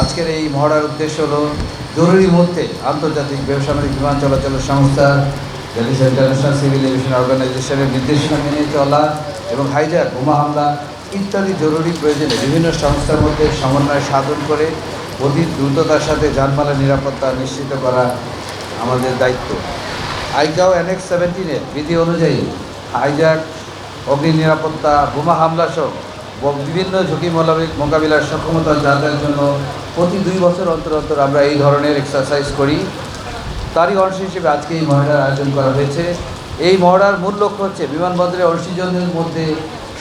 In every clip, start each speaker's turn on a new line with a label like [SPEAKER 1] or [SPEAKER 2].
[SPEAKER 1] আজকের এই মহড়ার উদ্দেশ্য হলো, জরুরি মুহূর্তে আন্তর্জাতিক বেসামরিক বিমান চলাচল সংস্থা ইন্টারন্যাশনাল সিভিল এভিয়েশন অর্গানাইজেশনের নির্দেশনা মেনে চলা এবং হাইজার বোমা হামলা ইত্যাদি জরুরি প্রয়োজনে বিভিন্ন সংস্থার মধ্যে সমন্বয় সাধন করে অধিক দ্রুততার সাথে যানমালের নিরাপত্তা নিশ্চিত করা আমাদের দায়িত্ব। আইগাও অ্যানেক্স সেভেন্টিনের বিধি অনুযায়ী হাইজাক, অগ্নি নিরাপত্তা, বোমা হামলা সহ বিভিন্ন ঝুঁকি মোকাবিলার সক্ষমতা যাতায়াতের জন্য প্রতি দুই বছর অন্তর অন্তর আমরা এই ধরনের এক্সারসাইজ করি। তারই অংশ হিসেবে আজকে এই মহড়ার আয়োজন করা হয়েছে। এই মহড়ার মূল লক্ষ্য হচ্ছে বিমানবন্দরে অংশীজনদের মধ্যে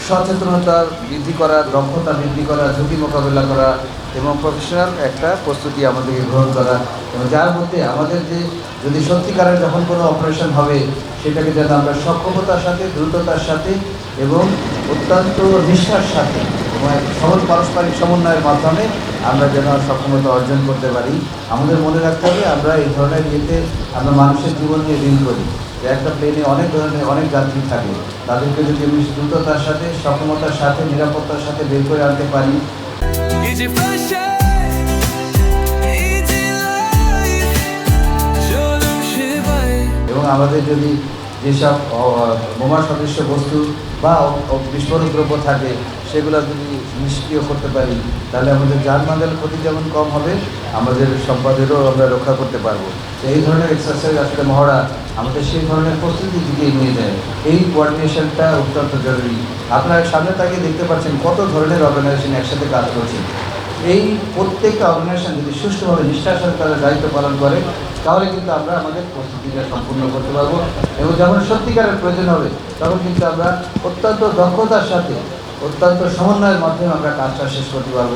[SPEAKER 1] সচেতনতা বৃদ্ধি করা, দক্ষতা বৃদ্ধি করা, ঝুঁকি মোকাবিলা করা এবং প্রফেশনাল একটা প্রস্তুতি আমাদেরকে গ্রহণ করা। এবং যার মধ্যে আমাদের যে, যদি সত্যিকারের যখন কোনো অপারেশন হবে, সেটাকে যেন আমরা সক্ষমতার সাথে, দ্রুততার সাথে এবং অত্যন্ত নিষ্ঠার সাথে সহজ পারস্পরিক সমন্বয়ের মাধ্যমে আমরা যেন সক্ষমতা অর্জন করতে পারি। আমাদের মনে রাখতে হবে, আমরা এই ধরনের ইয়েতে আমরা মানুষের জীবন নিয়ে ডিল করি। যে একটা প্লেনে অনেক ধরনের, অনেক যাত্রী থাকে। তাদেরকে যদি আমি দ্রুততার সাথে, সক্ষমতার সাথে, নিরাপত্তার সাথে বের করে আনতে পারি
[SPEAKER 2] Life. Show them shivai.
[SPEAKER 1] এবং আমাদের যদি যেসব বোমা সদৃশ্য বস্তু বা বিস্ফোরক দ্রব্য থাকে, সেগুলো যদি নিষ্ক্রিয় করতে পারি, তাহলে আমাদের যানবাহনের ক্ষতি যেমন কম হবে, আমাদের সম্পদেরও আমরা রক্ষা করতে পারব। এই ধরনের এক্সারসাইজ আসলে মহড়া আমাদের সেই ধরনের প্রস্তুতির দিকে নিয়ে দেয় এই কোঅর্ডিনেশনটা অত্যন্ত জরুরি। আপনারা সামনে তাকে দেখতে পাচ্ছেন কত ধরনের অর্গানাইজেশন একসাথে কাজ করছে। এই প্রত্যেকটা অর্গানাইজেশন যদি সুষ্ঠুভাবে নিষ্ঠার সাথে তাদের দায়িত্ব পালন করে তাহলে কিন্তু আমরা আমাদের প্রস্তুতিটা সম্পূর্ণ করতে পারব এবং যখন সত্যিকারের প্রয়োজন হবে, তখন কিন্তু আমরা অত্যন্ত দক্ষতার সাথে, অত্যন্ত সমন্বয়ের মাধ্যমে আমরা কাজটা শেষ করতে পারব।